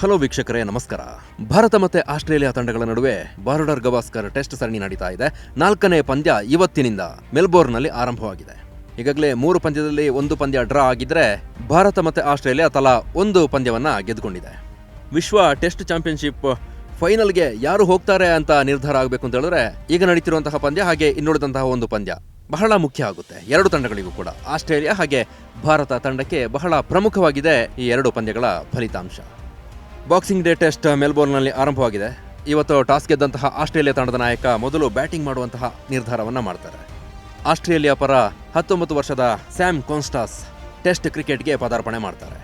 Hello ವೀಕ್ಷಕರೇ, ನಮಸ್ಕಾರ. ಭಾರತ ಮತ್ತೆ ಆಸ್ಟ್ರೇಲಿಯಾ ತಂಡಗಳ ನಡುವೆ ಬಾರ್ಡರ್ ಗವಾಸ್ಕರ್ ಟೆಸ್ಟ್ ಸರಣಿ ನಡೀತಾ ಇದೆ. ನಾಲ್ಕನೇ ಪಂದ್ಯ ಇವತ್ತಿನಿಂದ ಮೆಲ್ಬೋರ್ನ್ನಲ್ಲಿ ಆರಂಭವಾಗಿದೆ. ಈಗಾಗಲೇ ಮೂರು ಪಂದ್ಯದಲ್ಲಿ ಒಂದು ಪಂದ್ಯ ಡ್ರಾ ಆಗಿದ್ರೆ ಭಾರತ ಮತ್ತೆ ಆಸ್ಟ್ರೇಲಿಯಾ ತಲಾ ಒಂದು ಪಂದ್ಯವನ್ನ ಗೆದ್ದುಕೊಂಡಿದೆ. ವಿಶ್ವ ಟೆಸ್ಟ್ ಚಾಂಪಿಯನ್ಶಿಪ್ ಫೈನಲ್ಗೆ ಯಾರು ಹೋಗ್ತಾರೆ ಅಂತ ನಿರ್ಧಾರ ಆಗಬೇಕು ಅಂತ ಹೇಳಿದ್ರೆ ಈಗ ನಡೀತಿರುವಂತಹ ಪಂದ್ಯ ಹಾಗೆ ಇನ್ನುಳಿದಂತಹ ಒಂದು ಪಂದ್ಯ ಬಹಳ ಮುಖ್ಯ ಆಗುತ್ತೆ. ಎರಡು ತಂಡಗಳಿಗೂ ಕೂಡ. ಆಸ್ಟ್ರೇಲಿಯಾ ಹಾಗೆ ಭಾರತ ತಂಡಕ್ಕೆ ಬಹಳ ಪ್ರಮುಖವಾಗಿದೆ ಈ ಎರಡು ಪಂದ್ಯಗಳ ಫಲಿತಾಂಶ. ಬಾಕ್ಸಿಂಗ್ ಡೇ ಟೆಸ್ಟ್ ಮೆಲ್ಬೋರ್ನ್ನಲ್ಲಿ ಆರಂಭವಾಗಿದೆ. ಇವತ್ತು ಟಾಸ್ ಗೆದ್ದಂತಹ ಆಸ್ಟ್ರೇಲಿಯಾ ತಂಡದ ನಾಯಕ ಮೊದಲು ಬ್ಯಾಟಿಂಗ್ ಮಾಡುವಂತಹ ನಿರ್ಧಾರವನ್ನು ಮಾಡ್ತಾರೆ. ಆಸ್ಟ್ರೇಲಿಯಾ ಪರ ಹತ್ತೊಂಬತ್ತು ವರ್ಷದ ಸ್ಯಾಮ್ ಕಾನ್ಸ್ಟಾಸ್ ಟೆಸ್ಟ್ ಕ್ರಿಕೆಟ್ಗೆ ಪದಾರ್ಪಣೆ ಮಾಡ್ತಾರೆ.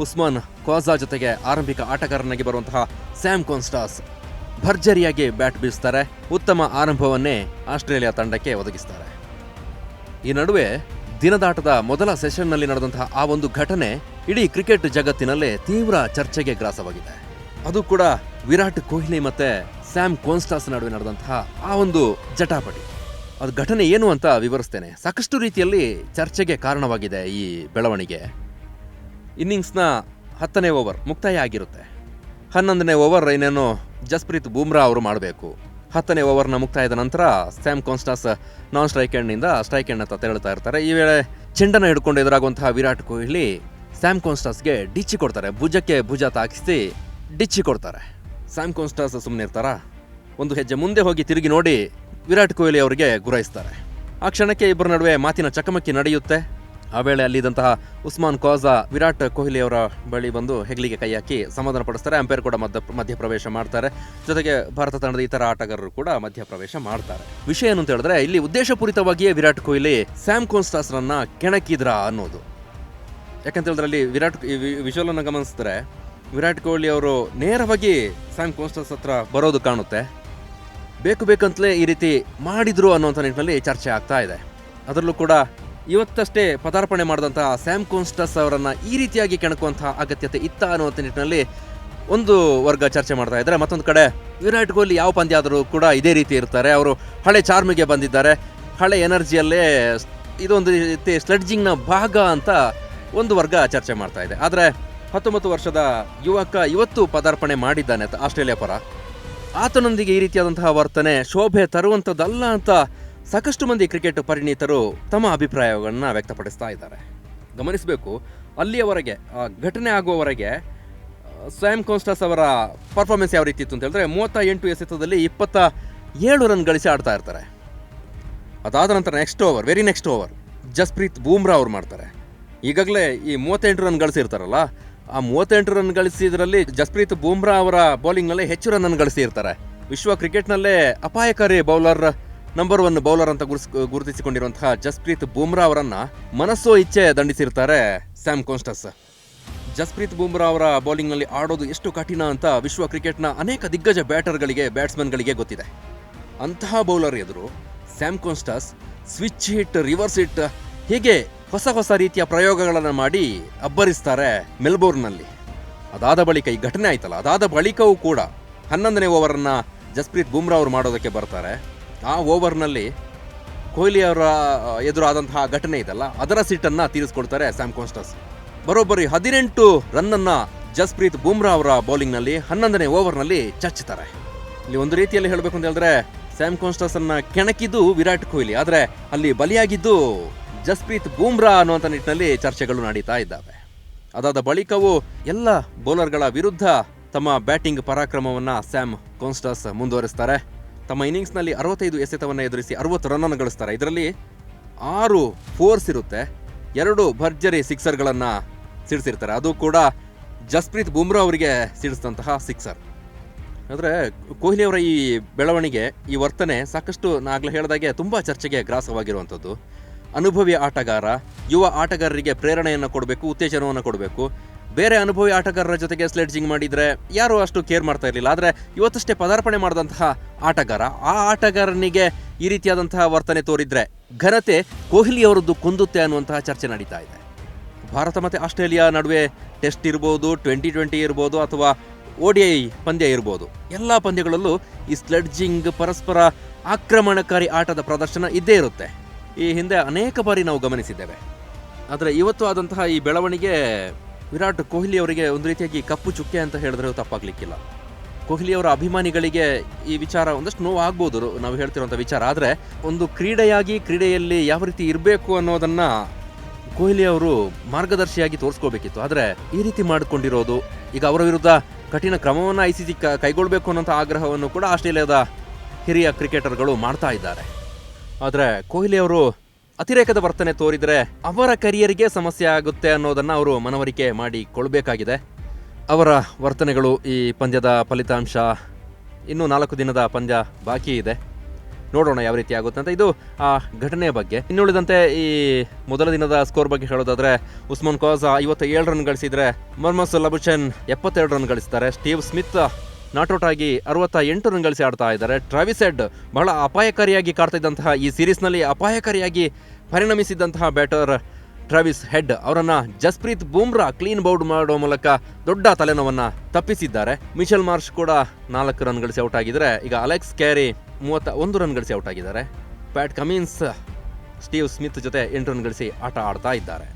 ಉಸ್ಮಾನ್ ಕ್ವಾಜಾ ಜೊತೆಗೆ ಆರಂಭಿಕ ಆಟಗಾರನಾಗಿ ಬರುವಂತಹ ಸ್ಯಾಮ್ ಕಾನ್ಸ್ಟಾಸ್ ಭರ್ಜರಿಯಾಗಿ ಬ್ಯಾಟ್ ಬೀಸ್ತಾರೆ. ಉತ್ತಮ ಆರಂಭವನ್ನೇ ಆಸ್ಟ್ರೇಲಿಯಾ ತಂಡಕ್ಕೆ ಒದಗಿಸ್ತಾರೆ. ಈ ನಡುವೆ ದಿನದಾಟದ ಮೊದಲ ಸೆಷನ್ನಲ್ಲಿ ನಡೆದಂತಹ ಆ ಒಂದು ಘಟನೆ ಇಡೀ ಕ್ರಿಕೆಟ್ ಜಗತ್ತಿನಲ್ಲೇ ತೀವ್ರ ಚರ್ಚೆಗೆ ಗ್ರಾಸವಾಗಿದೆ. ಅದು ಕೂಡ ವಿರಾಟ್ ಕೊಹ್ಲಿ ಮತ್ತೆ ಸ್ಯಾಮ್ ಕೋನ್ಸ್ಟಾಸ್ ನಡುವೆ ನಡೆದಂತಹ ಆ ಒಂದು ಜಟಾಪಟಿ. ಅದು ಘಟನೆ ಏನು ಅಂತ ವಿವರಿಸ್ತೇನೆ. ಸಾಕಷ್ಟು ರೀತಿಯಲ್ಲಿ ಚರ್ಚೆಗೆ ಕಾರಣವಾಗಿದೆ ಈ ಬೆಳವಣಿಗೆ. ಇನ್ನಿಂಗ್ಸ್ನ ಹತ್ತನೇ ಓವರ್ ಮುಕ್ತಾಯ ಆಗಿರುತ್ತೆ. ಹನ್ನೊಂದನೇ ಓವರ್ ಇನ್ನೇನು ಜಸ್ಪ್ರೀತ್ ಬೂಮ್ರಾ ಅವರು ಮಾಡಬೇಕು. ಹತ್ತನೇ ಓವರ್ನ ಮುಕ್ತಾಯದ ನಂತರ ಸ್ಯಾಮ್ ಕಾನ್ಸ್ಟಾಸ್ ನಾನ್ ಸ್ಟ್ರೈಕ್ ಎಂಡ್ನಿಂದ ಸ್ಟ್ರೈಕ್ ಎಂಡ್ ಅಂತ ತೆರಳುತ್ತಾ ಇರ್ತಾರೆ. ಈ ವೇಳೆ ಚೆಂಡನ್ನು ಹಿಡ್ಕೊಂಡು ಎದುರಾಗುವಂತಹ ವಿರಾಟ್ ಕೊಹ್ಲಿ ಸ್ಯಾಮ್ ಕಾನ್ಸ್ಟಾಸ್ಗೆ ಡಿಚ್ಚಿ ಕೊಡ್ತಾರೆ. ಭುಜಕ್ಕೆ ಭುಜ ತಾಕಿಸಿ ಡಿಚ್ಚಿ ಕೊಡ್ತಾರೆ. ಸ್ಯಾಮ್ ಕಾನ್ಸ್ಟಾಸ್ ಸುಮ್ಮನೆ ಇರ್ತಾರ? ಒಂದು ಹೆಜ್ಜೆ ಮುಂದೆ ಹೋಗಿ ತಿರುಗಿ ನೋಡಿ ವಿರಾಟ್ ಕೊಹ್ಲಿ ಅವರಿಗೆ ಗುರಾಯಿಸ್ತಾರೆ. ಆ ಕ್ಷಣಕ್ಕೆ ಇಬ್ಬರ ನಡುವೆ ಮಾತಿನ ಚಕಮಕಿ ನಡೆಯುತ್ತೆ. ಆ ವೇಳೆ ಅಲ್ಲಿದ್ದಂತಹ ಉಸ್ಮಾನ್ ಕೋಜಾ ವಿರಾಟ್ ಕೊಹ್ಲಿ ಅವರ ಬಳಿ ಬಂದು ಹೆಗ್ಲಿಗೆ ಕೈ ಹಾಕಿ ಸಮಾಧಾನ ಪಡಿಸ್ತಾರೆ. ಅಂಪೈರ್ ಕೂಡ ಮಧ್ಯ, ಮಧ್ಯಪ್ರವೇಶ ಮಾಡ್ತಾರೆ. ಜೊತೆಗೆ ಭಾರತ ತಂಡದ ಇತರ ಆಟಗಾರರು ಕೂಡ ಮಧ್ಯಪ್ರವೇಶ ಮಾಡ್ತಾರೆ. ವಿಷಯ ಏನು ಅಂತ ಹೇಳಿದ್ರೆ, ಇಲ್ಲಿ ಉದ್ದೇಶಪೂರಿತವಾಗಿಯೇ ವಿರಾಟ್ ಕೊಹ್ಲಿ ಸ್ಯಾಮ್ ಕೋನ್ಸ್ಟಾಸ್ರನ್ನ ಕೆಣಕಿದ್ರ ಅನ್ನೋದು. ಯಾಕಂತ ಹೇಳಿದ್ರೆ ಅಲ್ಲಿ ವಿರಾಟ್ ಈ ವಿ- ವಿಜುವಲ್ ಅನ್ನು ಗಮನಿಸಿದ್ರೆ, ವಿರಾಟ್ ಕೊಹ್ಲಿ ಅವರು ನೇರವಾಗಿ ಸ್ಯಾಮ್ ಕೋನ್ಸ್ಟಾಸ್ ಹತ್ರ ಬರೋದು ಕಾಣುತ್ತೆ. ಬೇಕು ಬೇಕಂತಲೇ ಈ ರೀತಿ ಮಾಡಿದ್ರು ಅನ್ನೋಂಥ ನಿಟ್ಟಿನಲ್ಲಿ ಚರ್ಚೆ ಆಗ್ತಾ ಇದೆ. ಅದರಲ್ಲೂ ಕೂಡ ಇವತ್ತಷ್ಟೇ ಪದಾರ್ಪಣೆ ಮಾಡಿದಂತಹ ಸ್ಯಾಮ್ ಕೋನ್ಸ್ಟಸ್ ಅವರನ್ನು ಈ ರೀತಿಯಾಗಿ ಕೆಣಕುವಂತಹ ಅಗತ್ಯತೆ ಇತ್ತ ಅನ್ನುವಂಥ ನಿಟ್ಟಿನಲ್ಲಿ ಒಂದು ವರ್ಗ ಚರ್ಚೆ ಮಾಡ್ತಾ ಇದ್ದಾರೆ. ಮತ್ತೊಂದು ಕಡೆ ವಿರಾಟ್ ಕೊಹ್ಲಿ ಯಾವ ಪಂದ್ಯ ಆದರೂ ಕೂಡ ಇದೇ ರೀತಿ ಇರ್ತಾರೆ. ಅವರು ಹಳೆ ಚಾರ್ಮಿಗೆ ಬಂದಿದ್ದಾರೆ. ಹಳೆ ಎನರ್ಜಿಯಲ್ಲೇ ಇದೊಂದು ರೀತಿ ಸ್ಲೆಡ್ಜಿಂಗ್ನ ಭಾಗ ಅಂತ ಒಂದು ವರ್ಗ ಚರ್ಚೆ ಮಾಡ್ತಾ ಇದೆ. ಆದರೆ ಹತ್ತೊಂಬತ್ತು ವರ್ಷದ ಯುವಕ ಇವತ್ತು ಪದಾರ್ಪಣೆ ಮಾಡಿದ್ದಾನೆ ಆಸ್ಟ್ರೇಲಿಯಾ ಪರ. ಆತನೊಂದಿಗೆ ಈ ರೀತಿಯಾದಂತಹ ವರ್ತನೆ ಶೋಭೆ ತರುವಂಥದ್ದಲ್ಲ ಅಂತ ಸಾಕಷ್ಟು ಮಂದಿ ಕ್ರಿಕೆಟ್ ಪರಿಣಿತರು ತಮ್ಮ ಅಭಿಪ್ರಾಯಗಳನ್ನು ವ್ಯಕ್ತಪಡಿಸ್ತಾ ಇದ್ದಾರೆ. ಗಮನಿಸಬೇಕು, ಅಲ್ಲಿಯವರೆಗೆ, ಆ ಘಟನೆ ಆಗುವವರೆಗೆ ಸ್ವಯಂ ಕಾನ್ಸ್ಟಸ್ ಅವರ ಪರ್ಫಾರ್ಮೆನ್ಸ್ ಯಾವ ರೀತಿ ಇತ್ತು ಅಂತ ಹೇಳಿದ್ರೆ ಮೂವತ್ತ ಎಂಟು ಎಸೆತದಲ್ಲಿ ಇಪ್ಪತ್ತ ಏಳು ರನ್ ಗಳಿಸಿ ಆಡ್ತಾ ಇರ್ತಾರೆ. ಅದಾದ ನಂತರ next over very next over Jasprit Bumrah ಅವ್ರು ಮಾಡ್ತಾರೆ. ಈಗಾಗಲೇ ಈ ಮೂವತ್ತೆಂಟು ರನ್ ಗಳಿಸಿರ್ತಾರಲ್ಲ, ಆ ಮೂವತ್ತೆಂಟು ರನ್ ಗಳಿಸಿದ್ರಲ್ಲಿ ಜಸ್ಪ್ರೀತ್ ಬೂಮ್ರಾ ಅವರ ಬೌಲಿಂಗ್ನಲ್ಲಿ ಹೆಚ್ಚು ರನ್ ಗಳಿಸಿರ್ತಾರೆ. ವಿಶ್ವ ಕ್ರಿಕೆಟ್ನಲ್ಲೇ ಅಪಾಯಕಾರಿ ಬೌಲರ್ ನಂಬರ್ ಒನ್ ಬೌಲರ್ ಅಂತ ಗುರುಸ್ ಗುರುತಿಸಿಕೊಂಡಿರುವಂತಹ ಜಸ್ಪ್ರೀತ್ ಬೂಮ್ರಾ ಅವರನ್ನ ಮನಸ್ಸೋ ಇಚ್ಛೆ ದಂಡಿಸಿರ್ತಾರೆ ಸ್ಯಾಮ್ ಕೋನ್ಸ್ಟಸ್. ಜಸ್ಪ್ರೀತ್ ಬೂಮ್ರಾ ಅವರ ಬೌಲಿಂಗ್ನಲ್ಲಿ ಆಡೋದು ಎಷ್ಟು ಕಠಿಣ ಅಂತ ವಿಶ್ವ ಕ್ರಿಕೆಟ್ನ ಅನೇಕ ದಿಗ್ಗಜ ಬ್ಯಾಟರ್ಗಳಿಗೆ, ಬ್ಯಾಟ್ಸ್ಮನ್ಗಳಿಗೆ ಗೊತ್ತಿದೆ. ಅಂತಹ ಬೌಲರ್ ಎದುರು Sam Konstas switch hit, reverse hit, ಹೀಗೆ ಹೊಸ ಹೊಸ ರೀತಿಯ ಪ್ರಯೋಗಗಳನ್ನು ಮಾಡಿ ಅಬ್ಬರಿಸ್ತಾರೆ ಮೆಲ್ಬೋರ್ನ್ನಲ್ಲಿ. ಅದಾದ ಬಳಿಕ ಈ ಘಟನೆ ಆಯ್ತಲ್ಲ, ಅದಾದ ಬಳಿಕವೂ ಕೂಡ ಹನ್ನೊಂದನೇ ಓವರನ್ನ ಜಸ್ಪ್ರೀತ್ ಬುಮ್ರಾ ಅವರು ಮಾಡೋದಕ್ಕೆ ಬರ್ತಾರೆ. ಆ ಓವರ್ನಲ್ಲಿ ಕೊಹ್ಲಿ ಅವರ ಎದುರಾದಂತಹ ಘಟನೆ ಇದೆಲ್ಲ, ಅದರ ಸೀಟನ್ನು ತೀರಿಸ್ಕೊಡ್ತಾರೆ ಸ್ಯಾಮ್ ಕಾನ್ಸ್ಟಾಸ್. ಬರೋಬ್ಬರಿ ಹದಿನೆಂಟು ರನ್ನನ್ನು ಜಸ್ಪ್ರೀತ್ ಬುಮ್ರಾ ಅವರ ಬೌಲಿಂಗ್ನಲ್ಲಿ ಹನ್ನೊಂದನೇ ಓವರ್ನಲ್ಲಿ ಚಚ್ಚುತ್ತಾರೆ ಇಲ್ಲಿ ಒಂದು ರೀತಿಯಲ್ಲಿ ಹೇಳಬೇಕು ಅಂತ ಹೇಳಿದ್ರೆ, ಸ್ಯಾಮ್ ಕಾನ್ಸ್ಟಾಸ್ ಅನ್ನ ಕೆಣಕಿದ್ದು ವಿರಾಟ್ ಕೊಹ್ಲಿ, ಆದರೆ ಅಲ್ಲಿ ಬಲಿಯಾಗಿದ್ದು ಜಸ್ಪ್ರೀತ್ ಬೂಮ್ರಾ ಅನ್ನುವಂಥ ನಿಟ್ಟಿನಲ್ಲಿ ಚರ್ಚೆಗಳು ನಡೀತಾ ಇದ್ದಾವೆ. ಅದಾದ ಬಳಿಕವೂ ಎಲ್ಲ ಬೌಲರ್ಗಳ ವಿರುದ್ಧ ತಮ್ಮ ಬ್ಯಾಟಿಂಗ್ ಪರಾಕ್ರಮವನ್ನು ಸ್ಯಾಮ್ ಕಾನ್ಸ್ಟಾಸ್ ಮುಂದುವರಿಸ್ತಾರೆ. ತಮ್ಮ ಇನ್ನಿಂಗ್ಸ್ನಲ್ಲಿ ಅರವತ್ತೈದು ಎಸೆತವನ್ನು ಎದುರಿಸಿ ಅರವತ್ತು ರನ್ ಗಳಿಸ್ತಾರೆ. ಇದರಲ್ಲಿ ಆರು ಫೋರ್ಸ್ ಇರುತ್ತೆ. ಎರಡು ಭರ್ಜರಿ ಸಿಕ್ಸರ್ಗಳನ್ನು ಸಿಡಿಸಿರ್ತಾರೆ. ಅದು ಕೂಡ ಜಸ್ಪ್ರೀತ್ ಬುಮ್ರಾ ಅವರಿಗೆ ಸಿಡಿಸಿದಂತಹ ಸಿಕ್ಸರ್ ಆದರೆ ಕೊಹ್ಲಿ ಅವರ ಈ ಬೆಳವಣಿಗೆ, ಈ ವರ್ತನೆ ಸಾಕಷ್ಟು ನಾಗಲೇ ಹೇಳಿದಾಗೆ ತುಂಬ ಚರ್ಚೆಗೆ ಗ್ರಾಸವಾಗಿರುವಂಥದ್ದು. ಅನುಭವಿ ಆಟಗಾರ, ಯುವ ಆಟಗಾರರಿಗೆ ಪ್ರೇರಣೆಯನ್ನು ಕೊಡಬೇಕು, ಉತ್ತೇಜನವನ್ನು ಕೊಡಬೇಕು. ಬೇರೆ ಅನುಭವಿ ಆಟಗಾರರ ಜೊತೆಗೆ ಸ್ಲೆಡ್ಜಿಂಗ್ ಮಾಡಿದ್ರೆ ಯಾರು ಅಷ್ಟು ಕೇರ್ ಮಾಡ್ತಾ ಇರಲಿಲ್ಲ. ಆದರೆ ಇವತ್ತಷ್ಟೇ ಪದಾರ್ಪಣೆ ಮಾಡಿದಂತಹ ಆಟಗಾರ, ಆ ಆಟಗಾರನಿಗೆ ಈ ರೀತಿಯಾದಂತಹ ವರ್ತನೆ ತೋರಿದ್ರೆ ಘನತೆ ಕೊಹ್ಲಿ ಅವರದ್ದು ಕುಂದುತ್ತೆ ಅನ್ನುವಂತಹ ಚರ್ಚೆ ನಡೀತಾ ಇದೆ. ಭಾರತ ಮತ್ತು ಆಸ್ಟ್ರೇಲಿಯಾ ನಡುವೆ ಟೆಸ್ಟ್ ಇರ್ಬೋದು ಟ್ವೆಂಟಿ ಟ್ವೆಂಟಿ ಇರ್ಬೋದು ಅಥವಾ ಓಡಿಐ ಪಂದ್ಯ ಇರ್ಬೋದು. ಎಲ್ಲ ಪಂದ್ಯಗಳಲ್ಲೂ ಈ ಸ್ಲೆಡ್ಜಿಂಗ್ ಪರಸ್ಪರ ಆಕ್ರಮಣಕಾರಿ ಆಟದ ಪ್ರದರ್ಶನ ಇದ್ದೇ ಇರುತ್ತೆ. ಈ ಹಿಂದೆ ಅನೇಕ ಬಾರಿ ನಾವು ಗಮನಿಸಿದ್ದೇವೆ. ಆದರೆ ಇವತ್ತು ಆದಂತಹ ಈ ಬೆಳವಣಿಗೆ ವಿರಾಟ್ ಕೊಹ್ಲಿ ಅವರಿಗೆ ಒಂದು ರೀತಿಯಾಗಿ ಕಪ್ಪು ಚುಕ್ಕೆ ಅಂತ ಹೇಳಿದ್ರೆ ತಪ್ಪಾಗ್ಲಿಕ್ಕಿಲ್ಲ. ಕೊಹ್ಲಿ ಅವರ ಅಭಿಮಾನಿಗಳಿಗೆ ಈ ವಿಚಾರ ಒಂದಷ್ಟು ನೋವು ಆಗ್ಬೋದು ನಾವು ಹೇಳ್ತಿರುವಂಥ ವಿಚಾರ. ಆದರೆ ಒಂದು ಕ್ರೀಡೆಯಾಗಿ ಕ್ರೀಡೆಯಲ್ಲಿ ಯಾವ ರೀತಿ ಇರಬೇಕು ಅನ್ನೋದನ್ನು ಕೊಹ್ಲಿ ಅವರು ಮಾರ್ಗದರ್ಶಿಯಾಗಿ ತೋರಿಸ್ಕೋಬೇಕಿತ್ತು. ಆದರೆ ಈ ರೀತಿ ಮಾಡಿಕೊಂಡಿರೋದು, ಈಗ ಅವರ ವಿರುದ್ಧ ಕಠಿಣ ಕ್ರಮವನ್ನು ಐ ಸಿ ಸಿ ಕೈಗೊಳ್ಳಬೇಕು ಅನ್ನೋಂಥ ಆಗ್ರಹವನ್ನು ಕೂಡ ಆಸ್ಟ್ರೇಲಿಯಾದ ಹಿರಿಯ ಕ್ರಿಕೆಟರ್ಗಳು ಮಾಡ್ತಾ ಇದ್ದಾರೆ. ಆದರೆ ಕೊಹ್ಲಿ ಅವರು ಅತಿರೇಕದ ವರ್ತನೆ ತೋರಿದರೆ ಅವರ ಕರಿಯರ್ಗೆ ಸಮಸ್ಯೆ ಆಗುತ್ತೆ ಅನ್ನೋದನ್ನು ಅವರು ಮನವರಿಕೆ ಮಾಡಿಕೊಳ್ಬೇಕಾಗಿದೆ ಅವರ ವರ್ತನೆಗಳು ಈ ಪಂದ್ಯದ ಫಲಿತಾಂಶ ಇನ್ನೂ ನಾಲ್ಕು ದಿನದ ಪಂದ್ಯ ಬಾಕಿ ಇದೆ. ನೋಡೋಣ ಯಾವ ರೀತಿ ಆಗುತ್ತೆ ಅಂತ. ಇದು ಆ ಘಟನೆಯ ಬಗ್ಗೆ. ಇನ್ನುಳಿದಂತೆ ಈ ಮೊದಲ ದಿನದ ಸ್ಕೋರ್ ಬಗ್ಗೆ ಹೇಳೋದಾದ್ರೆ, ಉಸ್ಮಾನ್ ಕೋಸ ಐವತ್ತ ಏಳು ರನ್ ಗಳಿಸಿದ್ರೆ, ಮರ್ಮಸ್ ಲಬುಚನ್ ಎಪ್ಪತ್ತೆರಡು ರನ್ ಗಳಿಸ್ತಾರೆ. ಸ್ಟೀವ್ ಸ್ಮಿತ್ ನಾಟ್ಔಟ್ ಆಗಿ ಅರವತ್ತ ಎಂಟು ರನ್ ಗಳಿಸಿ ಆಡ್ತಾ ಇದ್ದಾರೆ. ಟ್ರಾವಿಸ್ ಹೆಡ್ ಬಹಳ ಅಪಾಯಕಾರಿಯಾಗಿ ಕಾಡ್ತಾ ಇದ್ದಂತಹ ಈ ಸೀರೀಸ್ನಲ್ಲಿ ಅಪಾಯಕಾರಿಯಾಗಿ ಪರಿಣಮಿಸಿದ್ದಂತಹ ಬ್ಯಾಟರ್ ಟ್ರಾವಿಸ್ ಹೆಡ್ ಅವರನ್ನು ಜಸ್ಪ್ರೀತ್ ಬೂಮ್ರಾ ಕ್ಲೀನ್ ಬೌಲ್ಡ್ ಮಾಡುವ ಮೂಲಕ ದೊಡ್ಡ ತಲೆನೋವನ್ನು ತಪ್ಪಿಸಿದ್ದಾರೆ. ಮಿಶೆಲ್ ಮಾರ್ಷ್ ಕೂಡ ನಾಲ್ಕು ರನ್ ಗಳಿಸಿ ಔಟ್ ಆಗಿದ್ದಾರೆ. ಈಗ ಅಲೆಕ್ಸ್ ಕ್ಯಾರಿ ಮೂವತ್ತ ಒಂದು ರನ್ ಗಳಿಸಿ ಔಟ್ ಆಗಿದ್ದಾರೆ. ಪ್ಯಾಟ್ ಕಮಿನ್ಸ್, ಸ್ಟೀವ್ ಸ್ಮಿತ್ ಜೊತೆ ಎಂಟು ರನ್ ಗಳಿಸಿ ಆಟ ಆಡ್ತಾ ಇದ್ದಾರೆ.